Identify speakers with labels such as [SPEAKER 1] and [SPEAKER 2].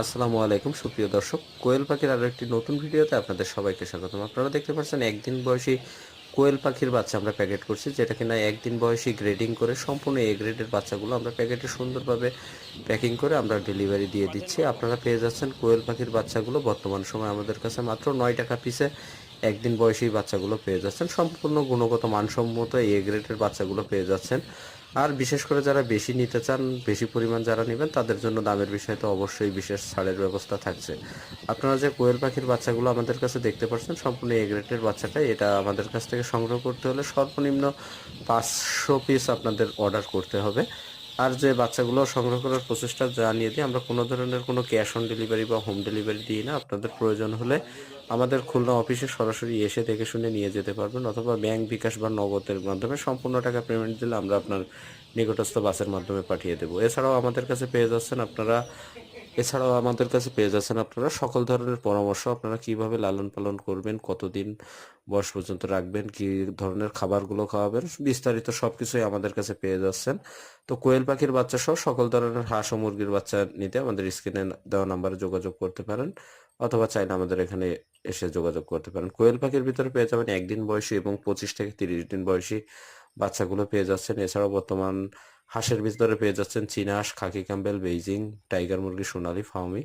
[SPEAKER 1] আসসালামু আলাইকুম, সুপ্রিয় দর্শক। কোয়েল পাখির আরও একটি নতুন ভিডিওতে আপনাদের সবাইকে স্বাগতম। আপনারা দেখতে পাচ্ছেন, একদিন বয়সী কোয়েল পাখির বাচ্চা আমরা প্যাকেট করছি, যেটা কিনা একদিন বয়সী গ্রেডিং করে সম্পূর্ণ এ গ্রেডের বাচ্চাগুলো আমরা প্যাকেটে সুন্দরভাবে প্যাকিং করে আমরা ডেলিভারি দিয়ে দিচ্ছি। আপনারা পেয়ে যাচ্ছেন কোয়েল পাখির বাচ্চাগুলো। বর্তমান সময় আমাদের কাছে মাত্র নয় টাকা পিসে একদিন বয়সী বাচ্চাগুলো পেয়ে যাচ্ছেন। সম্পূর্ণ গুণগত মানসম্মত এ গ্রেডের বাচ্চাগুলো পেয়ে যাচ্ছেন। আর বিশেষ করে যারা বেশি নিতে চান, বেশি পরিমাণ যারা নেবেন, তাদের জন্য দামের বিষয়ে তো অবশ্যই বিশেষ ছাড়ের ব্যবস্থা থাকছে। আপনারা যে কোয়েল পাখির বাচ্চাগুলো আমাদের কাছে দেখতে পাচ্ছেন, সম্পূর্ণ এগ্রেটের বাচ্চাটা, এটা আমাদের কাছ থেকে সংগ্রহ করতে হলে সর্বনিম্ন পাঁচশো পিস আপনাদের অর্ডার করতে হবে। আর যে বাচ্চাগুলো সংগ্রহ করার প্রচেষ্টা জানিয়ে দিই, আমরা কোনো ধরনের কোনো ক্যাশ অন ডেলিভারি বা হোম ডেলিভারি দিই না। আপনাদের প্রয়োজন হলে আমাদের খুলনা অফিসে সরাসরি এসে দেখে শুনে নিয়ে যেতে পারবেন অথবা ব্যাংক বিকাশ বা নগদের মাধ্যমে সম্পূর্ণ টাকা পেমেন্ট দিলে আমরা আপনার নিকটস্থ বাসের মাধ্যমে পাঠিয়ে দেবো। এছাড়াও আমাদের কাছে পেয়ে যাচ্ছেন আপনারা এছাড়াও আমাদের কাছে পেয়ে যাচ্ছেন আপনারা সকল ধরনের পরামর্শ। আপনারা কীভাবে লালন পালন করবেন, কতদিন বয়স পর্যন্ত রাখবেন, কি ধরনের খাবারগুলো খাওয়াবেন, বিস্তারিত সবকিছুই আমাদের কাছে পেয়ে যাচ্ছেন। তো কোয়েল পাখির বাচ্চা সহ সকল ধরনের হাঁস ও মুরগির বাচ্চা নিতে আমাদের স্ক্রিনে দেওয়া নাম্বারে যোগাযোগ করতে পারেন অথবা চাইলে আমাদের এখানে এসে যোগাযোগ করতে পারেন। কোয়েল পাখির ভিতরে পেয়ে যাবেন একদিন বয়সী এবং পঁচিশ থেকে তিরিশ দিন বয়সী বাচ্চাগুলো পেয়ে যাচ্ছেন। এছাড়াও বর্তমান হাঁসের ভিতরে পেয়ে যাচ্ছেন চীনা খাকি ক্যাম্বেল বেইজিং টাইগার মুরগি সোনালি ফাউমি